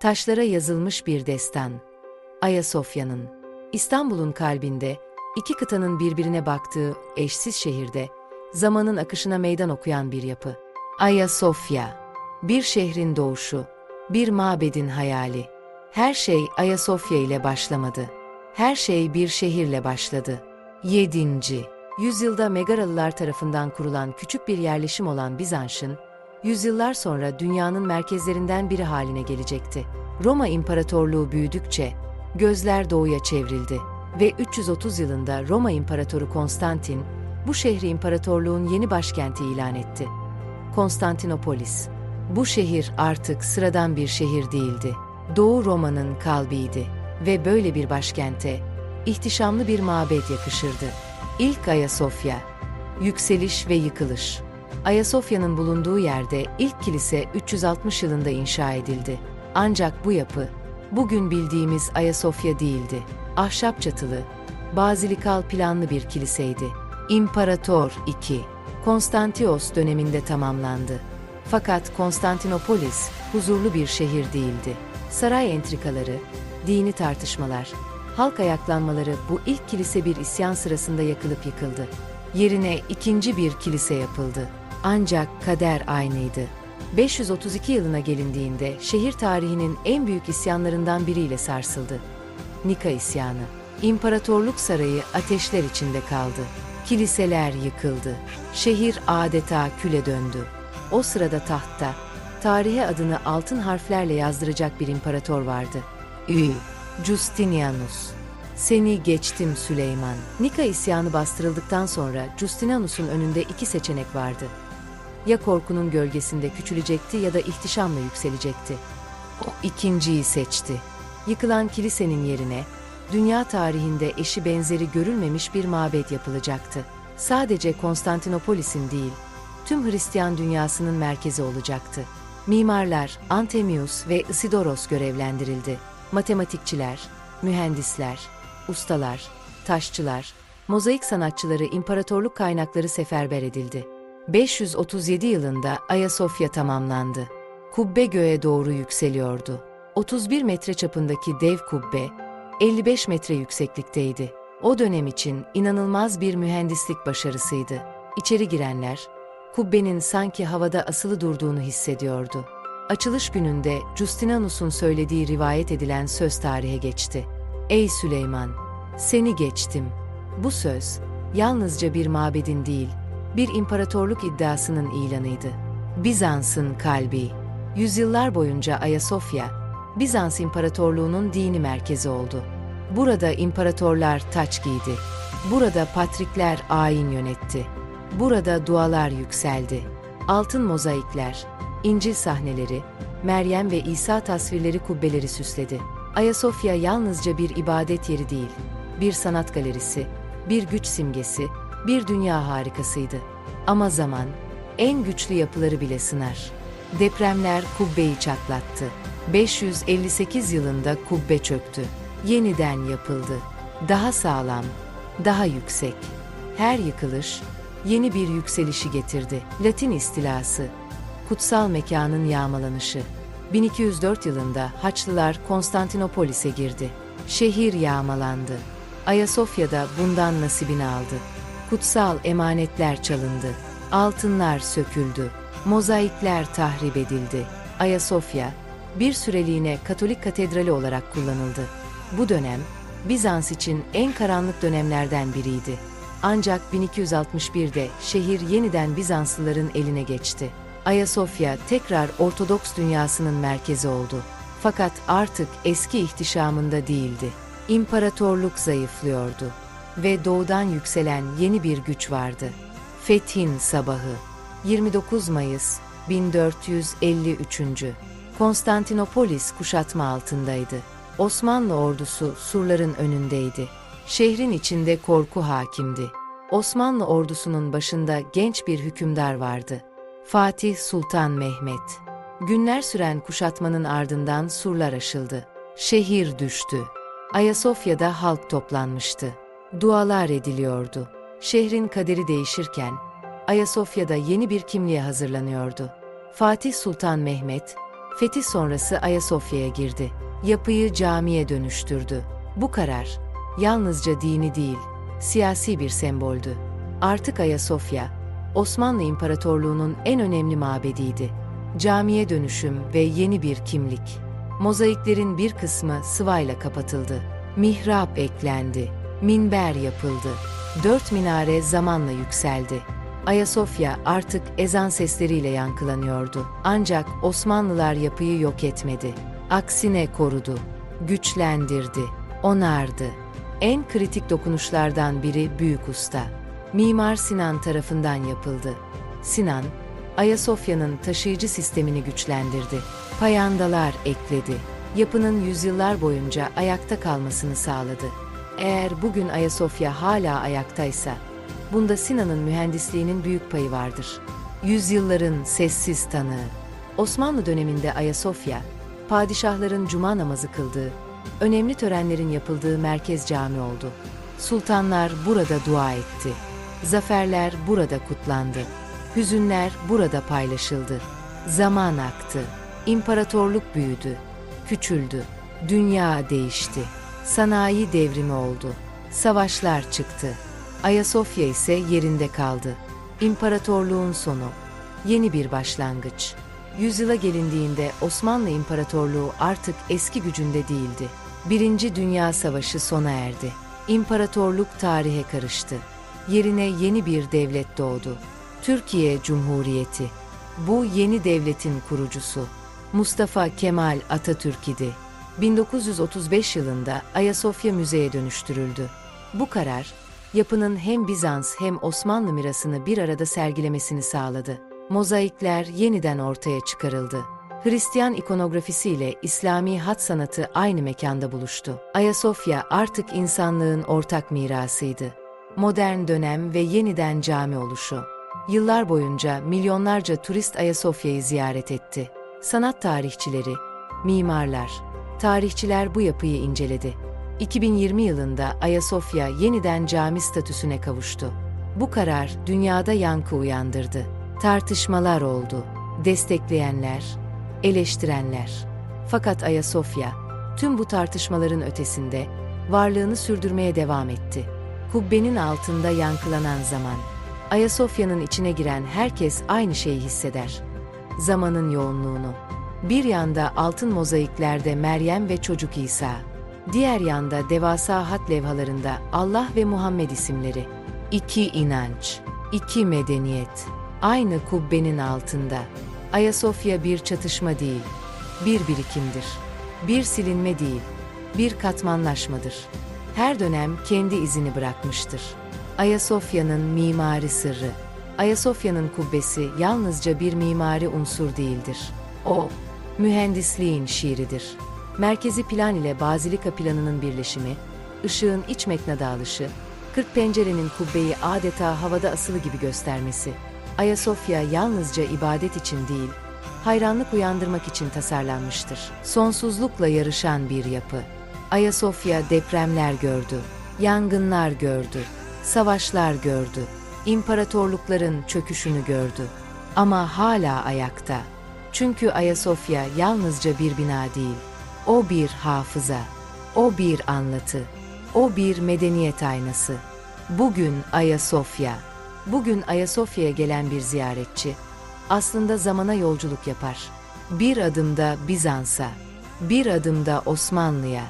Taşlara yazılmış bir destan. Ayasofya'nın. İstanbul'un kalbinde, iki kıtanın birbirine baktığı eşsiz şehirde, zamanın akışına meydan okuyan bir yapı. Ayasofya. Bir şehrin doğuşu, bir mabedin hayali. Her şey Ayasofya ile başlamadı. Her şey bir şehirle başladı. 7. Yüzyılda Megaralılar tarafından kurulan küçük bir yerleşim olan Bizans'ın, yüzyıllar sonra dünyanın merkezlerinden biri haline gelecekti. Roma İmparatorluğu büyüdükçe gözler doğuya çevrildi ve 330 yılında Roma İmparatoru Konstantin bu şehri imparatorluğun yeni başkenti ilan etti. Konstantinopolis. Bu şehir artık sıradan bir şehir değildi. Doğu Roma'nın kalbiydi ve böyle bir başkente ihtişamlı bir mabet yakışırdı. İlk Ayasofya, yükseliş ve yıkılış. Ayasofya'nın bulunduğu yerde ilk kilise 360 yılında inşa edildi. Ancak bu yapı, bugün bildiğimiz Ayasofya değildi. Ahşap çatılı, bazilikal planlı bir kiliseydi. İmparator II, Konstantios döneminde tamamlandı. Fakat Konstantinopolis huzurlu bir şehir değildi. Saray entrikaları, dini tartışmalar, halk ayaklanmaları bu ilk kilise bir isyan sırasında yakılıp yıkıldı. Yerine ikinci bir kilise yapıldı. Ancak kader aynıydı. 532 yılına gelindiğinde şehir tarihinin en büyük isyanlarından biriyle sarsıldı. Nika isyanı. İmparatorluk sarayı ateşler içinde kaldı. Kiliseler yıkıldı. Şehir adeta küle döndü. O sırada tahtta, tarihe adını altın harflerle yazdıracak bir imparator vardı. Ü. Justinianus. Seni geçtim Süleyman. Nika isyanı bastırıldıktan sonra Justinianus'un önünde iki seçenek vardı. Ya korkunun gölgesinde küçülecekti ya da ihtişamla yükselecekti. O ikinciyi seçti. Yıkılan kilisenin yerine dünya tarihinde eşi benzeri görülmemiş bir mabet yapılacaktı. Sadece Konstantinopolis'in değil, tüm Hristiyan dünyasının merkezi olacaktı. Mimarlar Antemius ve Isidoros görevlendirildi. Matematikçiler, mühendisler, ustalar, taşçılar, mozaik sanatçıları imparatorluk kaynakları seferber edildi. 537 yılında Ayasofya tamamlandı. Kubbe göğe doğru yükseliyordu. 31 metre çapındaki dev kubbe, 55 metre yükseklikteydi. O dönem için inanılmaz bir mühendislik başarısıydı. İçeri girenler, kubbenin sanki havada asılı durduğunu hissediyordu. Açılış gününde Justinanus'un söylediği rivayet edilen söz tarihe geçti. Ey Süleyman, seni geçtim. Bu söz, yalnızca bir mabedin değil, bir imparatorluk iddiasının ilanıydı. Bizans'ın kalbi. Yüzyıllar boyunca Ayasofya, Bizans İmparatorluğu'nun dini merkezi oldu. Burada imparatorlar taç giydi. Burada patrikler ayin yönetti. Burada dualar yükseldi. Altın mozaikler, İncil sahneleri, Meryem ve İsa tasvirleri kubbeleri süsledi. Ayasofya yalnızca bir ibadet yeri değil, bir sanat galerisi, bir güç simgesi, bir dünya harikasıydı. Ama zaman, en güçlü yapıları bile sınar. Depremler kubbeyi çatlattı. 558 yılında kubbe çöktü. Yeniden yapıldı. Daha sağlam, daha yüksek. Her yıkılış, yeni bir yükselişi getirdi. Latin istilası, kutsal mekanın yağmalanışı. 1204 yılında Haçlılar Konstantinopolis'e girdi. Şehir yağmalandı. Ayasofya'da bundan nasibini aldı. Kutsal emanetler çalındı. Altınlar söküldü. Mozaikler tahrip edildi. Ayasofya, bir süreliğine Katolik katedrali olarak kullanıldı. Bu dönem, Bizans için en karanlık dönemlerden biriydi. Ancak 1261'de şehir yeniden Bizanslıların eline geçti. Ayasofya tekrar Ortodoks dünyasının merkezi oldu. Fakat artık eski ihtişamında değildi. İmparatorluk zayıflıyordu ve doğudan yükselen yeni bir güç vardı. Fethin sabahı 29 Mayıs 1453. Konstantinopolis kuşatma altındaydı. Osmanlı ordusu surların önündeydi. Şehrin içinde korku hakimdi. Osmanlı ordusunun başında genç bir hükümdar vardı. Fatih Sultan Mehmet. Günler süren kuşatmanın ardından surlar aşıldı. Şehir düştü. Ayasofya'da halk toplanmıştı. Dualar ediliyordu. Şehrin kaderi değişirken Ayasofya'da yeni bir kimliğe hazırlanıyordu. Fatih Sultan Mehmet, Fetih sonrası Ayasofya'ya girdi. Yapıyı camiye dönüştürdü. Bu karar yalnızca dini değil, siyasi bir semboldü. Artık Ayasofya, Osmanlı İmparatorluğu'nun en önemli mabediydi. Camiye dönüşüm ve yeni bir kimlik. Mozaiklerin bir kısmı sıvayla kapatıldı. Mihrap eklendi. Minber yapıldı. Dört minare zamanla yükseldi. Ayasofya artık ezan sesleriyle yankılanıyordu. Ancak Osmanlılar yapıyı yok etmedi. Aksine korudu, güçlendirdi, onardı. En kritik dokunuşlardan biri Büyük Usta. Mimar Sinan tarafından yapıldı. Sinan, Ayasofya'nın taşıyıcı sistemini güçlendirdi. Payandalar ekledi. Yapının yüzyıllar boyunca ayakta kalmasını sağladı. Eğer bugün Ayasofya hala ayaktaysa, bunda Sinan'ın mühendisliğinin büyük payı vardır. Yüzyılların sessiz tanığı. Osmanlı döneminde Ayasofya, padişahların cuma namazı kıldığı, önemli törenlerin yapıldığı merkez cami oldu. Sultanlar burada dua etti. Zaferler burada kutlandı. Hüzünler burada paylaşıldı. Zaman aktı. İmparatorluk büyüdü. Küçüldü. Dünya değişti. Sanayi devrimi oldu. Savaşlar çıktı. Ayasofya ise yerinde kaldı. İmparatorluğun sonu. Yeni bir başlangıç. Yüzyıla gelindiğinde Osmanlı İmparatorluğu artık eski gücünde değildi. Birinci Dünya Savaşı sona erdi. İmparatorluk tarihe karıştı. Yerine yeni bir devlet doğdu. Türkiye Cumhuriyeti. Bu yeni devletin kurucusu. Mustafa Kemal Atatürk idi. 1935 yılında Ayasofya Müze'ye dönüştürüldü. Bu karar, yapının hem Bizans hem Osmanlı mirasını bir arada sergilemesini sağladı. Mozaikler yeniden ortaya çıkarıldı. Hristiyan ikonografisi ile İslami hat sanatı aynı mekanda buluştu. Ayasofya artık insanlığın ortak mirasıydı. Modern dönem ve yeniden cami oluşu. Yıllar boyunca milyonlarca turist Ayasofya'yı ziyaret etti. Sanat tarihçileri, mimarlar, tarihçiler bu yapıyı inceledi. 2020 yılında Ayasofya yeniden cami statüsüne kavuştu. Bu karar dünyada yankı uyandırdı. Tartışmalar oldu. Destekleyenler, eleştirenler. Fakat Ayasofya, tüm bu tartışmaların ötesinde varlığını sürdürmeye devam etti. Kubbenin altında yankılanan zaman, Ayasofya'nın içine giren herkes aynı şeyi hisseder. Zamanın yoğunluğunu. Bir yanda altın mozaiklerde Meryem ve çocuk İsa, diğer yanda devasa hat levhalarında Allah ve Muhammed isimleri. İki inanç, iki medeniyet, aynı kubbenin altında. Ayasofya bir çatışma değil, bir birikimdir. Bir silinme değil, bir katmanlaşmadır. Her dönem kendi izini bırakmıştır. Ayasofya'nın mimari sırrı. Ayasofya'nın kubbesi yalnızca bir mimari unsur değildir. O, mühendisliğin şiiridir. Merkezi plan ile bazilika planının birleşimi, ışığın iç mekne dağılışı, kırk pencerenin kubbeyi adeta havada asılı gibi göstermesi, Ayasofya yalnızca ibadet için değil, hayranlık uyandırmak için tasarlanmıştır. Sonsuzlukla yarışan bir yapı. Ayasofya depremler gördü, yangınlar gördü, savaşlar gördü, imparatorlukların çöküşünü gördü. Ama hala ayakta. Çünkü Ayasofya yalnızca bir bina değil, o bir hafıza, o bir anlatı, o bir medeniyet aynası. Bugün Ayasofya, bugün Ayasofya'ya gelen bir ziyaretçi, aslında zamana yolculuk yapar. Bir adımda Bizans'a, bir adımda Osmanlı'ya,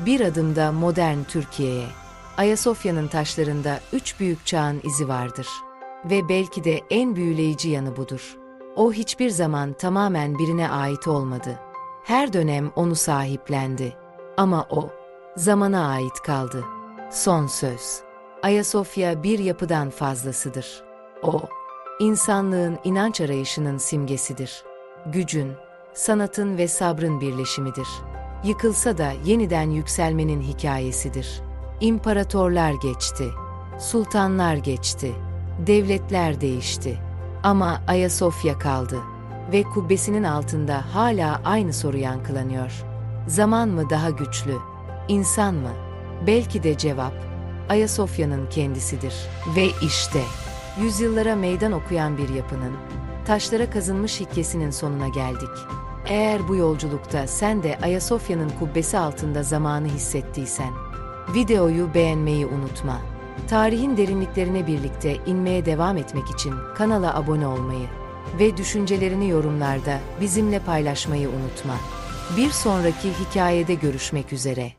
bir adımda modern Türkiye'ye. Ayasofya'nın taşlarında üç büyük çağın izi vardır. Ve belki de en büyüleyici yanı budur. O hiçbir zaman tamamen birine ait olmadı. Her dönem onu sahiplendi. Ama o, zamana ait kaldı. Son söz. Ayasofya bir yapıdan fazlasıdır. O, insanlığın inanç arayışının simgesidir. Gücün, sanatın ve sabrın birleşimidir. Yıkılsa da yeniden yükselmenin hikayesidir. İmparatorlar geçti, sultanlar geçti, devletler değişti. Ama Ayasofya kaldı ve kubbesinin altında hala aynı soru yankılanıyor. Zaman mı daha güçlü, insan mı? Belki de cevap Ayasofya'nın kendisidir. Ve işte yüzyıllara meydan okuyan bir yapının, taşlara kazınmış hikayesinin sonuna geldik. Eğer bu yolculukta sen de Ayasofya'nın kubbesi altında zamanı hissettiysen, videoyu beğenmeyi unutma. Tarihin derinliklerine birlikte inmeye devam etmek için kanala abone olmayı ve düşüncelerini yorumlarda bizimle paylaşmayı unutma. Bir sonraki hikayede görüşmek üzere.